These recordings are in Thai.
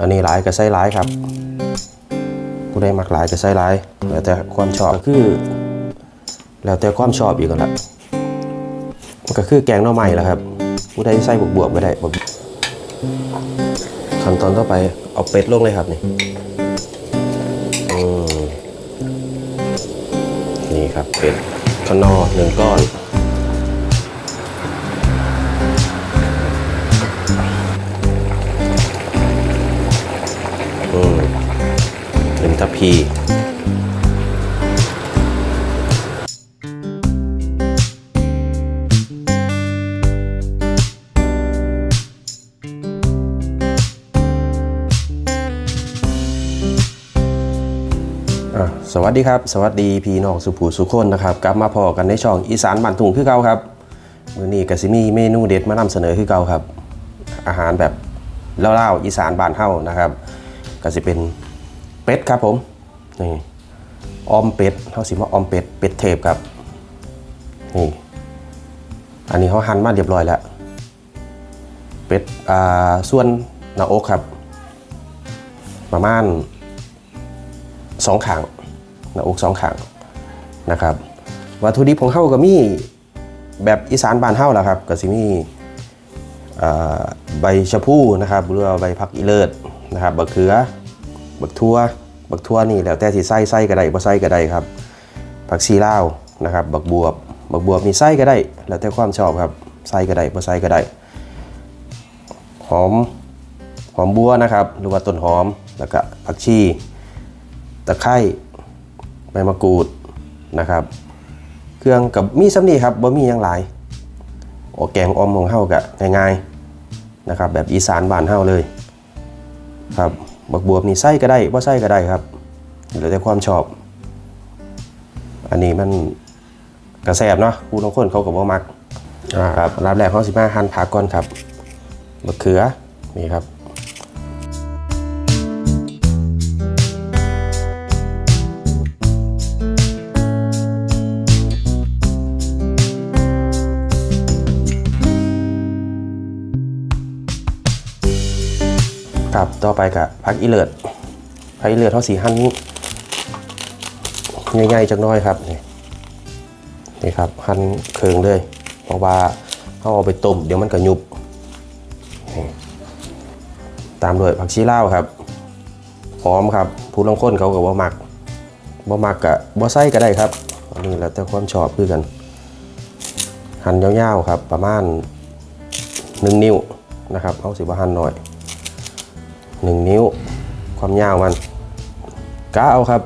อันนี้หลายก็ใส่หลายครับผู้ใดมักหลายก็ใส่หลายแล้วแต่ความชอบก็คือ แล้วแต่ความชอบอีกแล้วละมันก็คือแกงหน่อไม้แหละครับผู้ใดใส่บวบๆก็ได้บวบขั้นตอนต่อไปเอาเป็ดลงเลยครับนี่นี่ครับเป็ดขนอหนึ่งก้อน สวัสดีครับ สวัสดีพี่น้องสุภูสุคนนะครับ กลับมาพอกันในช่องอีสานบ้านทุงคือเก่าครับมื้อนี้ก็สิมีเมนูเด็ดมานำเสนอคือเก่าครับ อาหารแบบเล่าๆอีสานบ้านเฮานะครับก็สิเป็น เป็ดครับผมนี่ออมเป็ดเฮาสิมาออมเป็ดเป็ดเทปครับนี่อันนี้เขาหั่นมาเรียบร้อยแล้วเป็ดอ่าส่วนหน้าอกครับ ประมาณสองขางหน้าอกสองขางนะครับวัตถุดิบของเฮาก็มีแบบอีสานบ้านเฮาแหละครับก็สิมี่ใบชะพูนะครับหรือว่าใบผักอีเลิศนะครับบักเขือ บักทั่วบักทั่วนี่แล้วแต่สิใส่ใส่ก็ได้บ่ใส่ก็ได้ครับ ผักชีลาวนะครับ บักบวบ บักบวบนี่ใส่ก็ได้ แล้วแต่ความชอบครับใส่ก็ได้บ่ใส่ก็ได้ หอมหอมบัวนะครับ หรือว่าต้นหอม แล้วก็ผักชีตะไคร้ใบมะกรูดนะครับ เครื่องกับมีซ้ำนี่ครับบ่มีหยังหลายโอแกงอมของเฮาก็ง่ายๆนะครับ แบบอีสานบ้านเฮาเลยครับ บักบวบนี่ไส้ก็ได้บ่ใส่ก็ได้ครับแล้วแต่ความชอบ อันนี้มันกระแสบเนาะผู้บางคนเขาก็บ่มักอ่าครับรับแรกเขาสิมาหั่นผักก่อนครับมะเขือนี่ครับ ครับ ต่อไปกับพักอีเลิศพักอีเลิศเขาสีหั่นง่ายๆจักน้อยครับนี่นี่ครับหั่นเคืองเลย เพราะว่าเขาเอาไปต้มเดี๋ยวมันก็ยุบ ตามด้วยผักชีลาวครับหอมครับผู้ลางคนเขาก็บ่มักบ่มักกะบ่ใส่ก็ได้ครับอันนี้แล้วแต่ความชอบคือกัน หั่นยาวๆครับ ประมาณ1นิ้วนะครับเอาสิบ่หั่นหน่อย หนึ่งนิ้ว ความยาวมันกะเอาครับ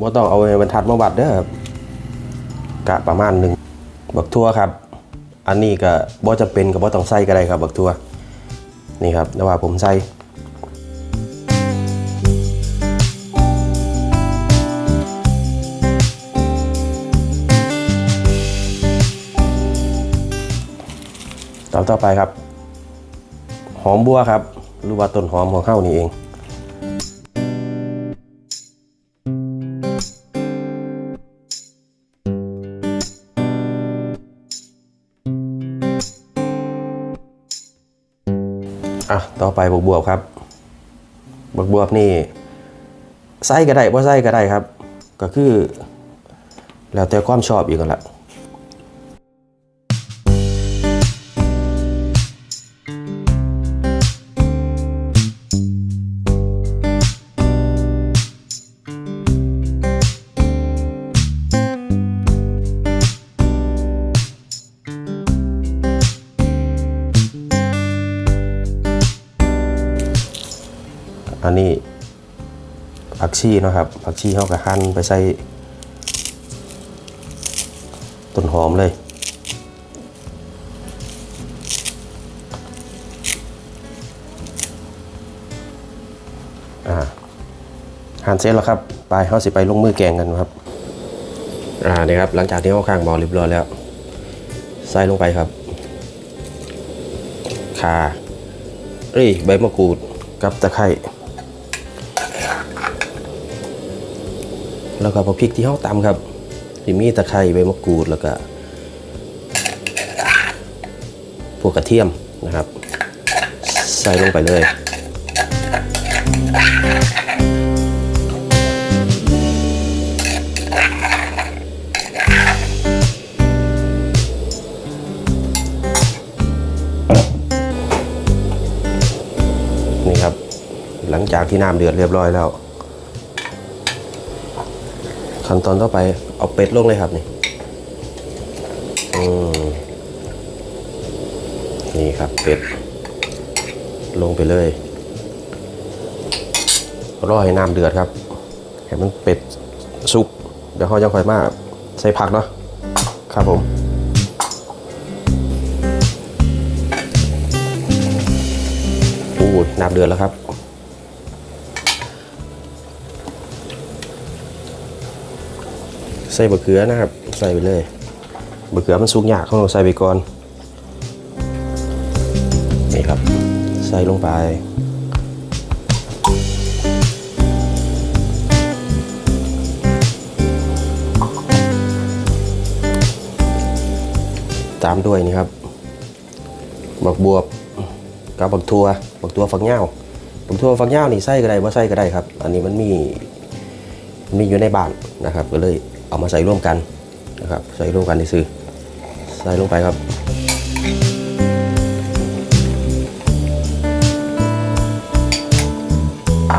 บ่ต้องเอาไว้บรรทัดมาวัดเด้อครับกะประมาณหนึ่งบักทั่วครับ อันนี้ก็บ่จะเป็นกับบ่ต้องใส่ก็ได้ครับบักทั่วนี่ครับแต่ว่าผมใส่ต่อต่อไปครับ หอมบัวครับ หรือว่าต้นหอมของเข้านี่เองอะต่อไปบวบบวบครับบวบบวบนี่ไส้ก็ได้ว่าไส้ก็ได้ครับ ก็คือ แล้วแต่ความชอบอีกกันละ อันนี้ผักชีนะครับผักชีเขาก็หั่นไปใส่ต้นหอมเลยอ่าหั่นเสร็จแล้วครับไปเขาสิไปลงมือแกงกันครับอ่านี่ครับหลังจากที่เขาข้างหมอเรียบร้อยแล้ว ใส่ลงไปครับข่าเอ้ยใบมะกรูดกับตะไคร้ แล้วก็พริกที่เขาตำครับที่มีตะไคร้ใบมะกรูดแล้วก็พวกกระเทียมนะครับ ใส่ลงไปเลย นี่ครับ หลังจากที่น้ำเดือดเรียบร้อยแล้ว ขั้นตอนต่อไปเอาเป็ดลงเลยครับนี่นี่ครับเป็ด ลงไปเลยรอให้น้ำเดือดครับให้มันเป็ดสุกเดี๋ยวเขาจะค่อยมาใส่ผักเนาะครับผมปูดน้ำเดือดแล้วครับ ใส่บะเขือนะครับ ใส่ไปเลยบะเขือมันสุกยากเขาต้องใส่ไปก่อนนี่ครับ ใส่ลงไปตามด้วยนี่ครับ บักบวบกับบักทัวบักทัวฝักเหย้าบักทัวฝักเหย้านี่ใส่ก็ได้ว่าใส่ก็ได้ครับ อันนี้มันมีมันมีอยู่ในบ้านนะครับ ก็เลย เอามาใส่ร่วมกันนะครับใส่ร่วมกันในซื้อใส่ลงไปครับอ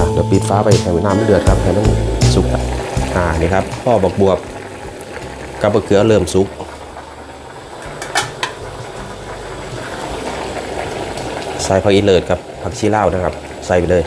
ะเดี๋ยวปิดฟ้าไปให้น้ำมันเดือดครับให้มันสุกอ่านี่ครับพ่อบักบวบกับบักเขือเริ่มสุกใส่ผักอีเลิศกับผักชีลาวนะครับ ใส่ไปเลย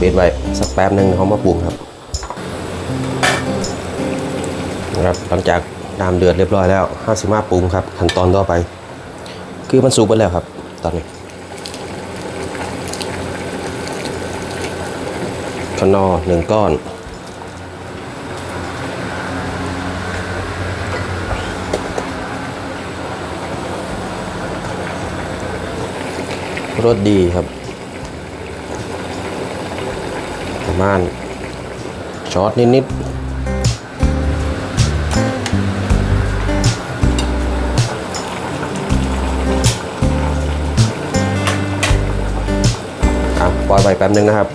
ปิดไว้สักแป๊บหนึ่งเขามาปรุงครับนะครับหลังจากน้ำเดือดเรียบร้อยแล้วห้าสิมาปรุงครับขั้นตอนต่อไป คือมันสุกไปแล้วครับ ตอนนี้ขนอหนึ่งก้อนรสดีครับ ประ มาณช็อตนิดๆอะปล่อยไปแป๊บนึงนะครับ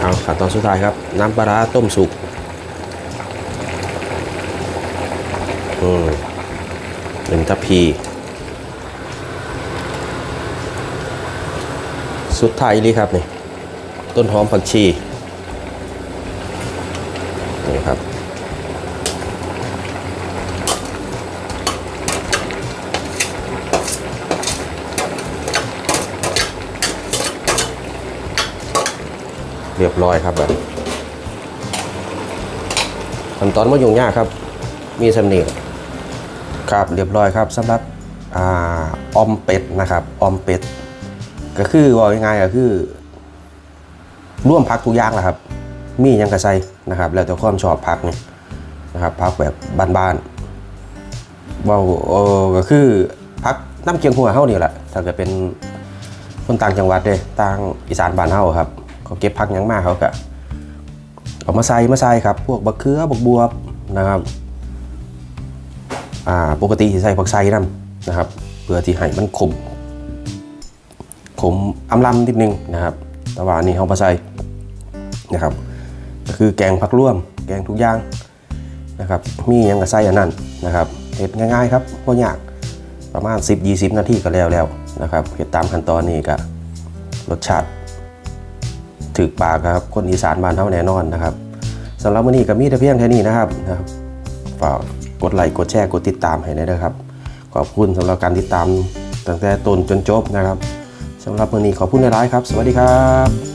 เอาขั้นตอนสุดท้ายครับ น้ำปลาต้มสุกหนึ่งทัพพี สุดท้ายนี่ครับนี่ต้นหอมผักชีนี่ครับเรียบร้อยครับแบบขั้นตอนไม่ยุ่งยากครับ มีสำเนียงครับเรียบร้อยครับสำหรับอออมเป็ดนะครับออมเป็ด ก็คือว่าง่ายๆก็คือ ร่วมพักทุกอย่างแหละครับ มียังกระใส่นะครับ แล้วแต่ความชอบพักเนี่ยนะครับพักแบบบ้านๆว่าเออก็คือพักน้ำเคียงหัวเฮานี่แหละถ้าเกิดเป็นคนต่างจังหวัดเด้ต่างอีสานบ้านเฮาครับเขาเก็บพักยังมากเขาก็เอามาใส่มาใส่ครับ พวกบักเขือบักบวบนะครับอ่าปกติใส่ผักไส้นํนะครับเพื่อที่ให้มันขม มอำลำนิดนึงนะครับแต่ว่าอันนี้เขาปใส่นะครับ ก็คือแกงผักร่วม แกงทุกอย่างนะครับ มียังกับไส้อันนั้นนะครับเห็ดง่ายๆครับพอยากประมาณ 10-20 นาทีก็แล้วแล้วนะครับเห็ดตามขั้นตอนนี้ก็รสชาติถึกปากครับคนอีสานบ้านเท่าแน่นอนนะครับสำหรับวันนี้ก็มีแต่เพียงแค่นี้นะครับนะครับฝากกดไลค์กดแชร์กดติดตามให้ได้นะครับ ขอบคุณสำหรับการติดตามตั้งแต่ต้นจนจบนะครับ สำหรับวันนี้ขอบคุณหลายครับ สวัสดีครับ